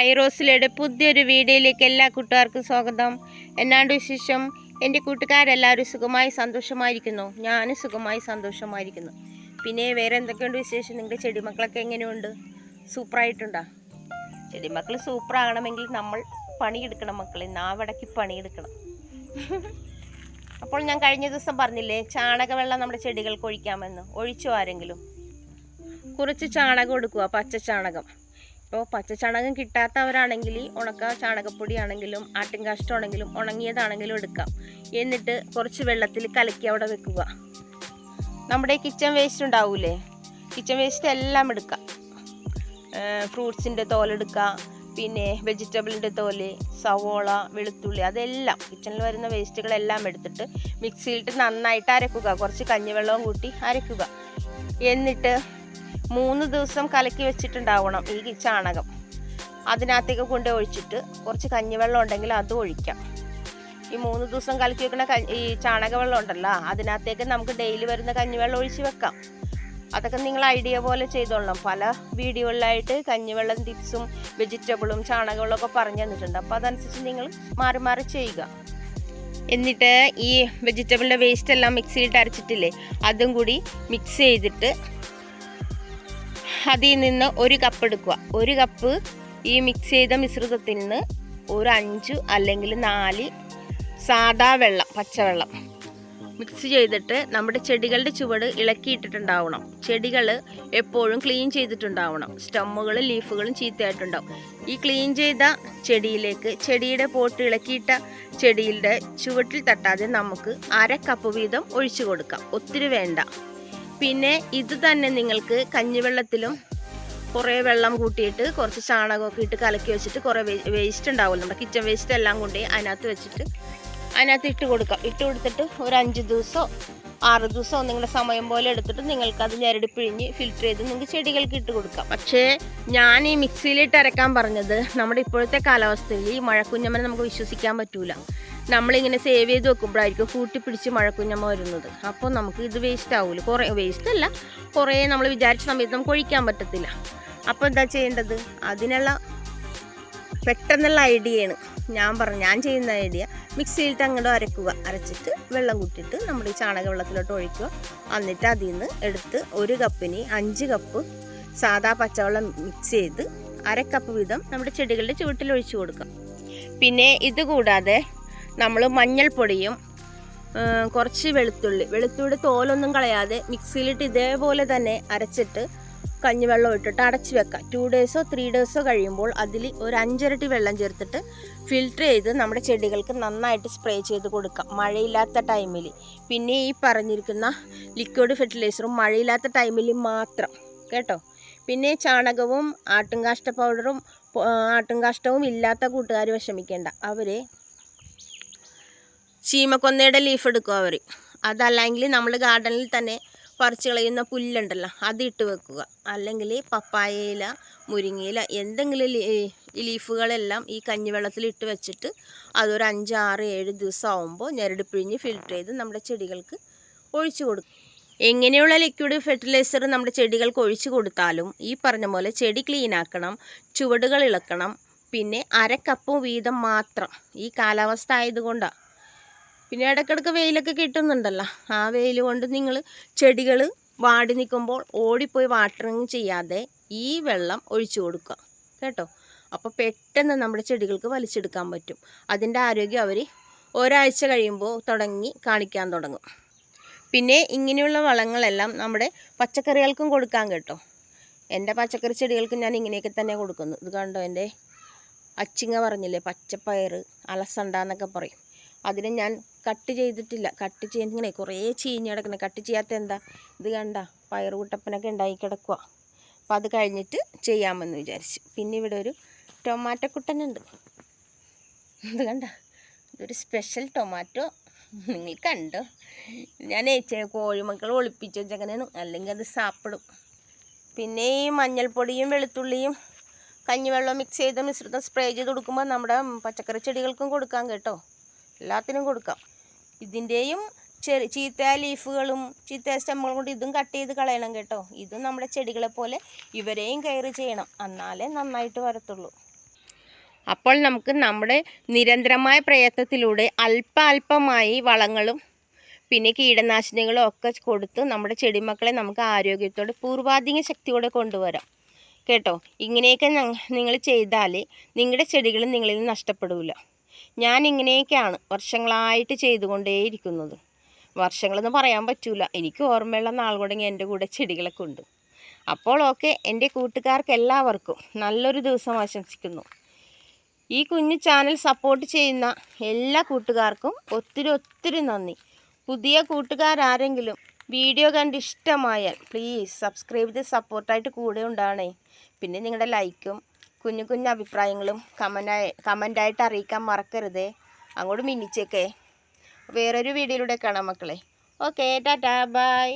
Hi റോസിലയുടെ പുതിയൊരു വീഡിയോയിലേക്ക് എല്ലാ കൂട്ടുകാർക്കും സ്വാഗതം. എന്നാണ്ട് വിശേഷം? എന്റെ കൂട്ടുകാരെല്ലാവരും സുഖമായി സന്തോഷമായിരിക്കുന്നു. ഞാനും സുഖമായി സന്തോഷമായിരിക്കുന്നു. പിന്നെ വേറെ എന്തൊക്കെയുണ്ട് വിശേഷം? നിങ്ങളുടെ ചെടിമക്കളൊക്കെ എങ്ങനെയുണ്ട്? സൂപ്പറായിട്ടുണ്ടോ? ചെടിമക്കൾ സൂപ്പറാകണമെങ്കിൽ നമ്മൾ പണിയെടുക്കണം മക്കളെ. നാവടക്കി പണിയെടുക്കണം. അപ്പോൾ ഞാൻ കഴിഞ്ഞ ദിവസം പറഞ്ഞില്ലേ ചാണകവെള്ളം നമ്മുടെ ചെടികൾക്ക് ഒഴിക്കാമെന്ന്. ഒഴിച്ചോ ആരെങ്കിലും? കുറച്ച് ചാണകം എടുക്കുക പച്ച ചാണകം. ഇപ്പോൾ പച്ച ചാണകം കിട്ടാത്തവരാണെങ്കിൽ ഉണക്ക ചാണകപ്പൊടി ആണെങ്കിലും ആട്ടിൻകാഷ്ടമാണെങ്കിലും ഉണങ്ങിയതാണെങ്കിലും എടുക്കാം. എന്നിട്ട് കുറച്ച് വെള്ളത്തിൽ കലക്കി അവിടെ വെക്കുക. നമ്മുടെ കിച്ചൺ വേസ്റ്റ് ഉണ്ടാവൂലേ? കിച്ചൺ വേസ്റ്റ് എല്ലാം എടുക്കാം. ഫ്രൂട്ട്സിന്റെ തോലെടുക്കാം പിന്നെ വെജിറ്റബിളിന്റെ തോൽ സവോള വെളുത്തുള്ളി അതെല്ലാം കിച്ചണിൽ വരുന്ന വേസ്റ്റുകളെല്ലാം എടുത്തിട്ട് മിക്സിയിലിട്ട് നന്നായിട്ട് അരക്കുക. കുറച്ച് കഞ്ഞിവെള്ളവും കൂട്ടി അരക്കുക. എന്നിട്ട് മൂന്ന് ദിവസം കലക്കി വെച്ചിട്ടുണ്ടാവണം ഈ ചാണകം. അതിനകത്തേക്ക് കൊണ്ട് ഒഴിച്ചിട്ട് കുറച്ച് കഞ്ഞിവെള്ളം ഉണ്ടെങ്കിൽ അത് ഒഴിക്കാം. ഈ മൂന്ന് ദിവസം കലക്കി വെക്കുന്ന ഈ ചാണകവെള്ളം ഉണ്ടല്ലോ അതിനകത്തേക്ക് നമുക്ക് ഡെയിലി വരുന്ന കഞ്ഞിവെള്ളം ഒഴിച്ച് വെക്കാം. അതൊക്കെ നിങ്ങൾ ഐഡിയ പോലെ ചെയ്തോളണം. പല വീഡിയോകളിലായിട്ട് കഞ്ഞിവെള്ളം ടിപ്സും വെജിറ്റബിളും ചാണകവെള്ളം ഒക്കെ പറഞ്ഞു തന്നിട്ടുണ്ട്. അപ്പോൾ അതനുസരിച്ച് നിങ്ങൾ മാറി മാറി ചെയ്യുക. എന്നിട്ട് ഈ വെജിറ്റബിളിന്റെ വേസ്റ്റ് എല്ലാം മിക്സിയിട്ട് അരച്ചിട്ടില്ലേ അതും കൂടി മിക്സ് ചെയ്തിട്ട് അതിൽ നിന്ന് ഒരു കപ്പ് എടുക്കുക. ഒരു കപ്പ് ഈ മിക്സ് ചെയ്ത മിശ്രിതത്തിൽ നിന്ന് ഒരു അഞ്ച് അല്ലെങ്കിൽ നാല് സാദാ വെള്ളം പച്ചവെള്ളം മിക്സ് ചെയ്തിട്ട് നമ്മുടെ ചെടികളുടെ ചുവട് ഇളക്കിയിട്ടിട്ടുണ്ടാവണം. ചെടികൾ എപ്പോഴും ക്ലീൻ ചെയ്തിട്ടുണ്ടാവണം. സ്റ്റമ്മുകളും ലീഫുകളും ചീത്തയായിട്ടുണ്ടാവും. ഈ ക്ലീൻ ചെയ്ത ചെടിയിലേക്ക് ചെടിയുടെ പോട്ട് ഇളക്കിയിട്ട ചെടിയുടെ ചുവട്ടിൽ തട്ടാതെ നമുക്ക് അര കപ്പ് വീതം ഒഴിച്ചു കൊടുക്കാം. ഒത്തിരി വേണ്ട. പിന്നെ ഇത് തന്നെ നിങ്ങൾക്ക് കഞ്ഞിവെള്ളത്തിലും കുറേ വെള്ളം കൂട്ടിയിട്ട് കുറച്ച് ചാണകമൊക്കെ ഇട്ട് കലക്കി വെച്ചിട്ട് കുറേ വേസ്റ്റ് ഉണ്ടാവുമല്ലോ. നമ്മുടെ കിച്ചൺ വേസ്റ്റ് എല്ലാം കൊണ്ട് അതിനകത്ത് വെച്ചിട്ട് അതിനകത്ത് ഇട്ട് കൊടുക്കാം. ഇട്ട് കൊടുത്തിട്ട് ഒരു അഞ്ച് ദിവസമോ ആറ് ദിവസമോ നിങ്ങളുടെ സമയം പോലെ എടുത്തിട്ട് നിങ്ങൾക്ക് അത് ഞെരടി പിഴിഞ്ഞ് ഫിൽറ്റർ ചെയ്ത് നിങ്ങൾക്ക് ചെടികൾക്ക് ഇട്ട് കൊടുക്കാം. പക്ഷേ ഞാൻ ഈ മിക്സിയിലിട്ട് അരക്കാൻ പറഞ്ഞത് നമ്മുടെ ഇപ്പോഴത്തെ കാലാവസ്ഥയിൽ ഈ മഴക്കുഞ്ഞമ്മനെ നമുക്ക് വിശ്വസിക്കാൻ പറ്റൂല. നമ്മളിങ്ങനെ സേവ് ചെയ്ത് വെക്കുമ്പോഴായിരിക്കും കൂട്ടി പിടിച്ച് മഴക്കുഞ്ഞമ്മ വരുന്നത്. അപ്പോൾ നമുക്ക് ഇത് വേസ്റ്റ് ആവില്ല കുറേ വേസ്റ്റ് അല്ല. കുറേ നമ്മൾ വിചാരിച്ച സമയത്ത് നമുക്ക് ഒഴിക്കാൻ പറ്റത്തില്ല. അപ്പോൾ എന്താ ചെയ്യേണ്ടത്? അതിനുള്ള പെട്ടെന്നുള്ള ഐഡിയയാണ് ഞാൻ പറഞ്ഞു ഞാൻ ചെയ്യുന്ന ഐഡിയ മിക്സിയിലിട്ട് അങ്ങോട്ട് അരക്കുക. അരച്ചിട്ട് വെള്ളം കൂട്ടിയിട്ട് നമ്മുടെ ഈ ചാണക വെള്ളത്തിലോട്ട് ഒഴിക്കുക. എന്നിട്ട് അതിൽ നിന്ന് എടുത്ത് ഒരു കപ്പിന് അഞ്ച് കപ്പ് സാധാ പച്ചവെള്ളം മിക്സ് ചെയ്ത് അര കപ്പ് വീതം നമ്മുടെ ചെടികളുടെ ചുവട്ടിൽ ഒഴിച്ചു കൊടുക്കാം പിന്നെ ഇത് കൂടാതെ നമ്മൾ മഞ്ഞൾപ്പൊടിയും കുറച്ച് വെളുത്തുള്ളി. വെളുത്തുള്ളി തോലൊന്നും കളയാതെ മിക്സിയിലിട്ട് ഇതേപോലെ തന്നെ അരച്ചിട്ട് കഞ്ഞിവെള്ളം ഇട്ടിട്ട് അടച്ച് വെക്കാം. ടു ഡേയ്സോ ത്രീ ഡേയ്സോ കഴിയുമ്പോൾ അതിൽ ഒരു അഞ്ചിരട്ടി വെള്ളം ചേർത്തിട്ട് ഫിൽറ്റർ ചെയ്ത് നമ്മുടെ ചെടികൾക്ക് നന്നായിട്ട് സ്പ്രേ ചെയ്ത് കൊടുക്കാം. മഴയില്ലാത്ത ടൈമിൽ പിന്നെ ഈ പറഞ്ഞിരിക്കുന്ന ലിക്വിഡ് ഫെർട്ടിലൈസറും മഴയില്ലാത്ത ടൈമിൽ മാത്രം. കേട്ടോ? പിന്നെ ചാണകവും ആട്ടുംകാഷ്ട പൗഡറും ആട്ടുംകാഷ്ടവും ഇല്ലാത്ത കൂട്ടുകാർ വിഷമിക്കേണ്ട. അവർ ചീമക്കൊന്നയുടെ ലീഫ് എടുക്കും അവർ അതല്ലെങ്കിൽ നമ്മൾ ഗാർഡനിൽ തന്നെ പറിച്ച് കളയുന്ന പുല്ലുണ്ടല്ലോ ഇട്ട് വെക്കുക. അല്ലെങ്കിൽ പപ്പായയില മുരിങ്ങയില എന്തെങ്കിലും ലീഫുകളെല്ലാം ഈ കഞ്ഞിവെള്ളത്തിൽ ഇട്ട് വെച്ചിട്ട് അതൊരു അഞ്ച് ആറ് ഏഴ് ദിവസം ആകുമ്പോൾ ഞെരടി പിഴിഞ്ഞ് ഫിൽറ്റർ ചെയ്ത് നമ്മുടെ ചെടികൾക്ക് ഒഴിച്ചു കൊടുക്കും. എങ്ങനെയുള്ള ലിക്വിഡ് ഫെർട്ടിലൈസർ നമ്മുടെ ചെടികൾക്ക് ഒഴിച്ചു കൊടുത്താലും ഈ പറഞ്ഞ പോലെ ചെടി ക്ലീൻ ആക്കണം ചുവടുകൾ ഇളക്കണം. പിന്നെ അര കപ്പ് വീതം മാത്രം. ഈ കാലാവസ്ഥ ആയതുകൊണ്ടാണ് പിന്നെ ഇടയ്ക്കിടയ്ക്ക് വെയിലൊക്കെ കിട്ടുന്നുണ്ടല്ലോ. ആ വെയിൽ കൊണ്ട് നിങ്ങൾ ചെടികൾ വാടി നിൽക്കുമ്പോൾ ഓടിപ്പോയി വാട്ടറിങ് ചെയ്യാതെ ഈ വെള്ളം ഒഴിച്ചു കൊടുക്കുക. കേട്ടോ? അപ്പോൾ പെട്ടെന്ന് നമ്മുടെ ചെടികൾക്ക് വലിച്ചെടുക്കാൻ പറ്റും. അതിന്റെ ആരോഗ്യം അവർ ഒരാഴ്ച കഴിയുമ്പോൾ തുടങ്ങി കാണിക്കാൻ തുടങ്ങും. പിന്നെ ഇങ്ങനെയുള്ള വളങ്ങളെല്ലാം നമ്മുടെ പച്ചക്കറികൾക്കും കൊടുക്കാൻ കേട്ടോ. എന്റെ പച്ചക്കറി ചെടികൾക്ക് ഞാൻ ഇങ്ങനെയൊക്കെ തന്നെ കൊടുക്കുന്നു ഇത് കണ്ടോ എന്റെ അച്ചിങ്ങ പറഞ്ഞില്ലേ പച്ചപ്പയർ അലസണ്ട എന്നൊക്കെ പറയും. അതിനെ ഞാൻ കട്ട് ചെയ്തിട്ടില്ല. കട്ട് ചെയ്യാൻ ഇങ്ങനെ കുറേ ചീഞ്ഞ് കിടക്കുന്നത് കട്ട് ചെയ്യാത്ത എന്താ? ഇത് കണ്ട? പയർ കുട്ടപ്പനൊക്കെ ഉണ്ടായി കിടക്കുക അപ്പം അത് കഴിഞ്ഞിട്ട് ചെയ്യാമെന്ന് വിചാരിച്ചു. പിന്നെ ഇവിടെ ഒരു ടൊമാറ്റോ കുട്ടനുണ്ട് ഇത് കണ്ട? ഇതൊരു സ്പെഷ്യൽ ടൊമാറ്റോ നിങ്ങൾ കണ്ടോ? ഞാൻ കോഴിമക്കൾ ഒളിപ്പിച്ച് വെച്ചങ്ങനെയാണ് അല്ലെങ്കിൽ അത് സാപ്പിടും. പിന്നെ ഈ മഞ്ഞൾപ്പൊടിയും വെളുത്തുള്ളിയും കഞ്ഞിവെള്ളം മിക്സ് ചെയ്ത് മിശ്രിതം സ്പ്രേ ചെയ്ത് കൊടുക്കുമ്പോൾ നമ്മുടെ പച്ചക്കറി ചെടികൾക്കും കൊടുക്കാം കേട്ടോ. എല്ലാത്തിനും കൊടുക്കാം. ഇതിന്റെയും ചെറി ചീത്ത ലീഫുകളും ചീത്ത സ്റ്റെമ്മുകളും കൊണ്ട് ഇതും കട്ട് ചെയ്ത് കളയണം കേട്ടോ. ഇതും നമ്മുടെ ചെടികളെ പോലെ ഇവരെയും കെയർ ചെയ്യണം. എന്നാലേ നന്നായിട്ട് വരത്തുള്ളൂ. അപ്പോൾ നമുക്ക് നമ്മുടെ നിരന്തരമായ പ്രയത്നത്തിലൂടെ അല്പ അല്പമായി വളങ്ങളും പിന്നെ കീടനാശിനികളും ഒക്കെ കൊടുത്ത് നമ്മുടെ ചെടിമക്കളെ നമുക്ക് ആരോഗ്യത്തോടെ പൂർവാധിക ശക്തിയോടെ കൊണ്ടുവരാം. കേട്ടോ? ഇങ്ങനെയൊക്കെ നിങ്ങൾ ചെയ്താൽ നിങ്ങളുടെ ചെടികളും നിങ്ങളിൽ നിന്ന് നഷ്ടപ്പെടില്ല ഞാൻ ഇങ്ങനെയൊക്കെയാണ് വർഷങ്ങളായിട്ട് ചെയ്തുകൊണ്ടേയിരിക്കുന്നത്. വർഷങ്ങളെന്ന് പറയാൻ പറ്റൂല. എനിക്ക് ഓർമ്മയുള്ള നാൾ തുടങ്ങി എന്റെ കൂടെ ചെടികളൊക്കെ ഉണ്ട്. അപ്പോൾ ഓക്കെ എന്റെ കൂട്ടുകാർക്ക് എല്ലാവർക്കും നല്ലൊരു ദിവസം ആശംസിക്കുന്നു. ഈ കുഞ്ഞു ചാനൽ സപ്പോർട്ട് ചെയ്യുന്ന എല്ലാ കൂട്ടുകാർക്കും ഒത്തിരി ഒത്തിരി നന്ദി. പുതിയ കൂട്ടുകാരാരെങ്കിലും വീഡിയോ കണ്ട് ഇഷ്ടമായാൽ പ്ലീസ് സബ്സ്ക്രൈബ് ചെയ്ത് സപ്പോർട്ടായിട്ട് കൂടെ ഉണ്ടാവണേ. പിന്നെ നിങ്ങളുടെ ലൈക്കും കുഞ്ഞു കുഞ്ഞു അഭിപ്രായങ്ങളും കമന്റായി കമന്റായിട്ട് അറിയിക്കാൻ മറക്കരുത്. അങ്ങോട്ട് മിന്നിച്ചേക്കേ. വേറൊരു വീഡിയോയിലൂടെ കാണാം മക്കളെ. Okay tata bye